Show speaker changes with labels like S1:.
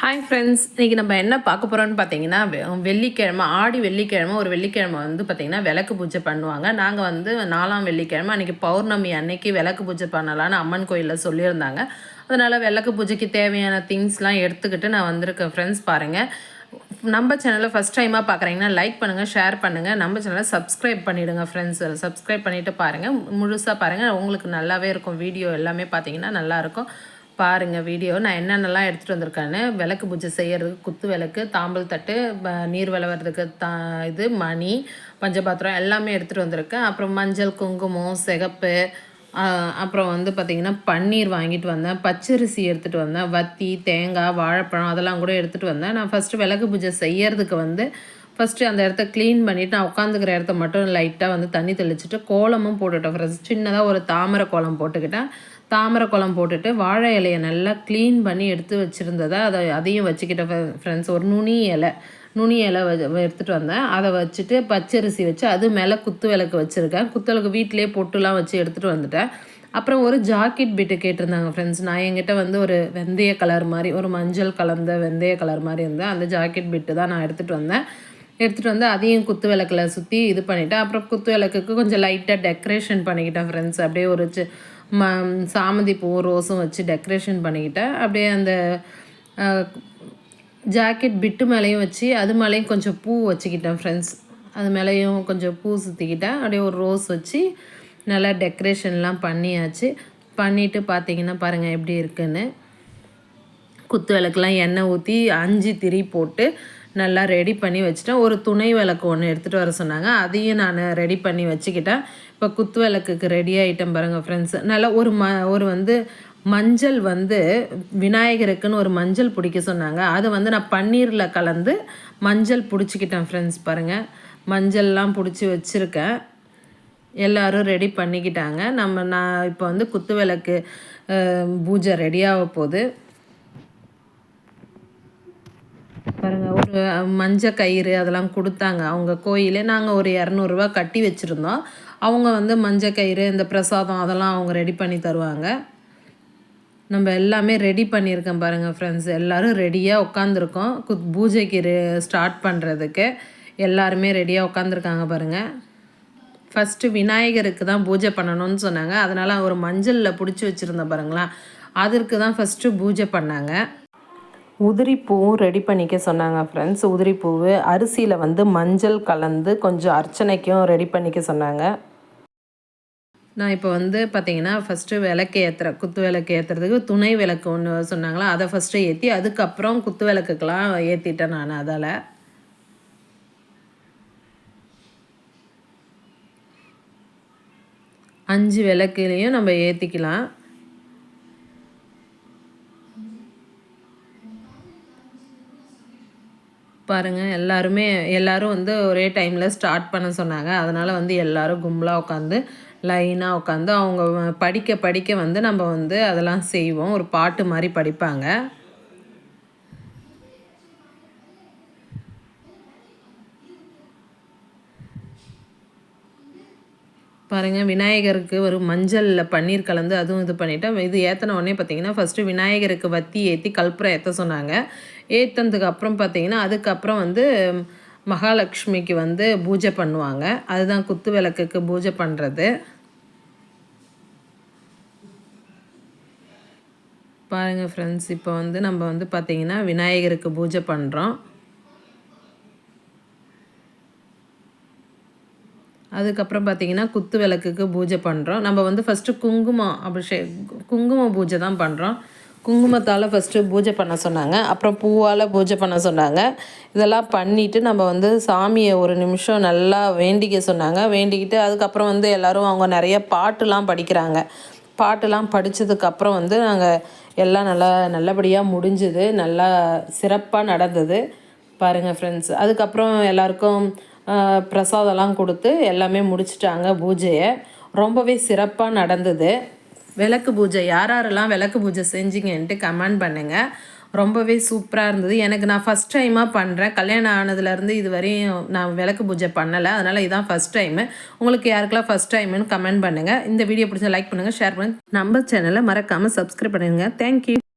S1: Hi friends இன்றைக்கி நம்ம என்ன பார்க்க போகிறோம்னு பார்த்தீங்கன்னா வெள்ளிக்கிழமை ஆடி வெள்ளிக்கிழமை ஒரு வெள்ளிக்கிழமை வந்து பார்த்திங்கன்னா விளக்கு பூஜை பண்ணுவாங்க. நாங்கள் வந்து நாலாம் வெள்ளிக்கிழமை அன்றைக்கி பௌர்ணமி அன்னைக்கு விளக்கு பூஜை பண்ணலான்னு அம்மன் கோயிலில் சொல்லியிருந்தாங்க. அதனால் விளக்கு பூஜைக்கு தேவையான திங்ஸ்லாம் எடுத்துக்கிட்டு நான் வந்திருக்கேன் ஃப்ரெண்ட்ஸ் பாருங்கள் நம்ம சேனலை ஃபஸ்ட் டைமாக பார்க்குறீங்கன்னா லைக் பண்ணுங்கள் ஷேர் பண்ணுங்கள் நம்ம சேனலை சப்ஸ்கிரைப் பண்ணிவிடுங்க ஃப்ரெண்ட்ஸ் சப்ஸ்கிரைப் பண்ணிவிட்டு பாருங்கள் முழுசாக பாருங்கள் உங்களுக்கு நல்லாவே இருக்கும். வீடியோ எல்லாமே பார்த்தீங்கன்னா நல்லாயிருக்கும் பாருங்கள் வீடியோ. நான் என்னென்னலாம் எடுத்துகிட்டு வந்திருக்கேன்னு விளக்கு பூஜை செய்கிறதுக்கு குத்து விளக்கு தாம்பல் தட்டு நீர் விளவரதுக்கு தா இது மணி பஞ்சபாத்திரம் எல்லாமே எடுத்துகிட்டு வந்திருக்கேன். அப்புறம் மஞ்சள் குங்குமம் சிகப்பு அப்புறம் வந்து பார்த்திங்கன்னா பன்னீர் வாங்கிட்டு வந்தேன். பச்சரிசி எடுத்துகிட்டு வந்தேன். வத்தி தேங்காய் வாழைப்பழம் அதெல்லாம் கூட எடுத்துகிட்டு வந்தேன். நான் ஃபஸ்ட்டு விளக்கு பூஜை செய்கிறதுக்கு வந்து ஃபஸ்ட்டு அந்த இடத்த க்ளீன் பண்ணிவிட்டு நான் உட்காந்துக்கிற இடத்த மட்டும் லைட்டாக வந்து தண்ணி தெளிச்சிட்டு கோலமும் போட்டுட்டேன் ஃப்ரெண்ட்ஸ் சின்னதாக ஒரு தாமரை கோலம் போட்டுக்கிட்டேன். தாமரை கோலம் போட்டுட்டு வாழை இலையை நல்லா க்ளீன் பண்ணி எடுத்து வச்சுருந்ததை அதை அதையும் வச்சுக்கிட்டேன் ஃப்ரெண்ட்ஸ் ஒரு நுனி இலை நுனி இலை வ எடுத்துகிட்டு வந்தேன். அதை வச்சுட்டு பச்சரிசி வச்சு அது மேலே குத்து விளக்கு வச்சுருக்கேன். குத்து விளக்கு வீட்டிலே பொட்டுலாம் வச்சு எடுத்துகிட்டு வந்துட்டேன். அப்புறம் ஒரு ஜாக்கெட் பிட்டு கேட்டிருந்தாங்க ஃப்ரெண்ட்ஸ் நான் என்கிட்ட வந்து ஒரு வெந்தய கலர் மாதிரி ஒரு மஞ்சள் கலந்த வெந்தய கலர் மாதிரி இருந்தேன். அந்த ஜாக்கெட் பிட்டு தான் நான் எடுத்துகிட்டு வந்தேன். எடுத்துகிட்டு வந்து அதையும் குத்து விளக்கில் சுற்றி இது பண்ணிவிட்டேன் அப்புறம் குத்து விளக்குக்கு கொஞ்சம் லைட்டாக டெக்கரேஷன் பண்ணிக்கிட்டேன் ஃப்ரெண்ட்ஸ் அப்படியே ஒரு சி- ம சாமந்தி பூ ரோஸும் வச்சு டெக்கரேஷன் பண்ணிக்கிட்டேன். அப்படியே அந்த ஜாக்கெட் பிட்டு மேலேயும் வச்சு அது மேலேயும் கொஞ்சம் பூ வச்சுக்கிட்டேன் ஃப்ரெண்ட்ஸ் அது மேலேயும் கொஞ்சம் பூ சுற்றிக்கிட்டேன் அப்படியே ஒரு ரோஸ் வச்சு நல்லா டெக்கரேஷன்லாம் பண்ணியாச்சு. பண்ணிவிட்டு பார்த்தீங்கன்னா பாருங்கள் எப்படி இருக்குன்னு. குத்து விளக்குலாம் எண்ணெய் ஊற்றி அஞ்சு திரி போட்டு நல்லா ரெடி பண்ணி வச்சுட்டேன். ஒரு துணை விளக்கு ஒன்று எடுத்துகிட்டு வர சொன்னாங்க. அதையும் நான் ரெடி பண்ணி வச்சுக்கிட்டேன். இப்போ குத்து விளக்குக்கு ரெடி ஆகிட்டேன் பாருங்கள் ஃப்ரெண்ட்ஸ் நல்லா ஒரு ம ஒரு வந்து மஞ்சள் வந்து விநாயகருக்குன்னு ஒரு மஞ்சள் பிடிக்க சொன்னாங்க. அதை வந்து நான் பன்னீரில் கலந்து மஞ்சள் பிடிச்சிக்கிட்டேன் ஃப்ரெண்ட்ஸ் பாருங்கள் மஞ்சள்லாம் பிடிச்சி வச்சுருக்கேன். எல்லோரும் ரெடி பண்ணிக்கிட்டாங்க. நம்ம நான் இப்போ வந்து குத்து விளக்கு பூஜை ரெடியாக போகுது. பாருங்கள் ஒரு மஞ்சள் கயிறு அதெல்லாம் கொடுத்தாங்க. அவங்க கோயிலே நாங்கள் ஒரு இரநூறுவா கட்டி வச்சுருந்தோம். அவங்க வந்து மஞ்சள் கயிறு இந்த பிரசாதம் அதெல்லாம் அவங்க ரெடி பண்ணி தருவாங்க. நம்ம எல்லாமே ரெடி பண்ணியிருக்கோம் பாருங்கள் ஃப்ரெண்ட்ஸ் எல்லோரும் ரெடியாக உட்காந்துருக்கோம் குத் பூஜைக்கு ஸ்டார்ட் பண்ணுறதுக்கு எல்லாருமே ரெடியாக உட்காந்துருக்காங்க பாருங்கள் ஃபஸ்ட்டு விநாயகருக்கு தான் பூஜை பண்ணணும்னு சொன்னாங்க. அதனால் ஒரு மஞ்சளில் பிடிச்சி வச்சுருந்தேன் பாருங்களா அதற்கு தான் ஃபஸ்ட்டு பூஜை பண்ணாங்க. உதிரிப்பூவும் ரெடி பண்ணிக்க சொன்னாங்க ஃப்ரெண்ட்ஸ் உதிரிப்பூவு அரிசியில் வந்து மஞ்சள் கலந்து கொஞ்சம் அர்ச்சனைக்கும் ரெடி பண்ணிக்க சொன்னாங்க. நான் இப்போ வந்து பார்த்தீங்கன்னா ஃபஸ்ட்டு விளக்கு ஏற்றுற குத்து விளக்கு ஏற்றுறதுக்கு துணை விளக்கு ஒன்று சொன்னாங்களா அதை ஃபஸ்ட்டு ஏற்றி அதுக்கப்புறம் குத்து விளக்குக்கெலாம் ஏற்றிட்டேன் நான் அதால். அஞ்சு விளக்குலேயும் நம்ம ஏற்றிக்கலாம் பாருங்கள் எல்லாருமே எல்லாரும் வந்து ஒரே டைமில் ஸ்டார்ட் பண்ண சொன்னாங்க. அதனால் வந்து எல்லோரும் கும்பலாக உட்காந்து லைனாக உட்காந்து அவங்க படிக்க படிக்க வந்து நம்ம வந்து அதெல்லாம் செய்வோம். ஒரு பாட்டு மாதிரி படிப்பாங்க. பாருங்கள் விநாயகருக்கு ஒரு மஞ்சளில் பன்னீர் கலந்து அதுவும் இது பண்ணிவிட்டோம் இது ஏற்றின உடனே பார்த்தீங்கன்னா ஃபஸ்ட்டு விநாயகருக்கு வத்தி ஏற்றி கற்பூரம் ஏற்ற சொன்னாங்க. ஏற்றினதுக்கு அப்புறம் பார்த்தீங்கன்னா அதுக்கப்புறம் வந்து மகாலட்சுமிக்கு வந்து பூஜை பண்ணுவாங்க. அதுதான் குத்து விளக்குக்கு பூஜை பண்ணுறது பாருங்கள் ஃப்ரெண்ட்ஸ் இப்போ வந்து நம்ம வந்து பார்த்திங்கன்னா விநாயகருக்கு பூஜை பண்ணுறோம் அதுக்கப்புறம் பார்த்தீங்கன்னா குத்து விளக்குக்கு பூஜை பண்ணுறோம் நம்ம வந்து ஃபஸ்ட்டு குங்குமம் அபிஷே குங்கும பூஜை தான் பண்ணுறோம் குங்குமத்தால் ஃபஸ்ட்டு பூஜை பண்ண சொன்னாங்க. அப்புறம் பூவால் பூஜை பண்ண சொன்னாங்க. இதெல்லாம் பண்ணிவிட்டு நம்ம வந்து சாமியை ஒரு நிமிஷம் நல்லா வேண்டிக்க சொன்னாங்க. வேண்டிக்கிட்டு அதுக்கப்புறம் வந்து எல்லோரும் அவங்க நிறைய பாட்டுலாம் படிக்கிறாங்க. பாட்டுலாம் படித்ததுக்கப்புறம் வந்து நாங்கள் எல்லாம் நல்லா நல்லபடியாக முடிஞ்சுது. நல்லா சிறப்பாக நடந்தது. பாருங்கள் ஃப்ரெண்ட்ஸ் அதுக்கப்புறம் எல்லாருக்கும் பிரசாதம்லாம் கொடுத்து எல்லாமே முடிச்சிட்டாங்க பூஜையை. ரொம்பவே சிறப்பாக நடந்தது. விளக்கு பூஜை யார் யாரெல்லாம் விளக்கு பூஜை செஞ்சிங்கன்ட்டு கமெண்ட் பண்ணுங்கள் ரொம்பவே சூப்பராக இருந்தது. எனக்கு நான் ஃபஸ்ட் டைமாக பண்ணுறேன் கல்யாணம் ஆனதுலேருந்து இது வரையும் நான் விளக்கு பூஜை பண்ணலை. அதனால் இதுதான் ஃபஸ்ட் டைமு உங்களுக்கு யாருக்கெல்லாம் ஃபஸ்ட் டைமுன்னு கமெண்ட் பண்ணுங்கள் இந்த வீடியோ பிடிச்சா லைக் பண்ணுங்கள் ஷேர் பண்ணுங்கள் நம்ம சேனலை மறக்காமல் சப்ஸ்கிரைப் பண்ணுங்கள் தேங்க்யூ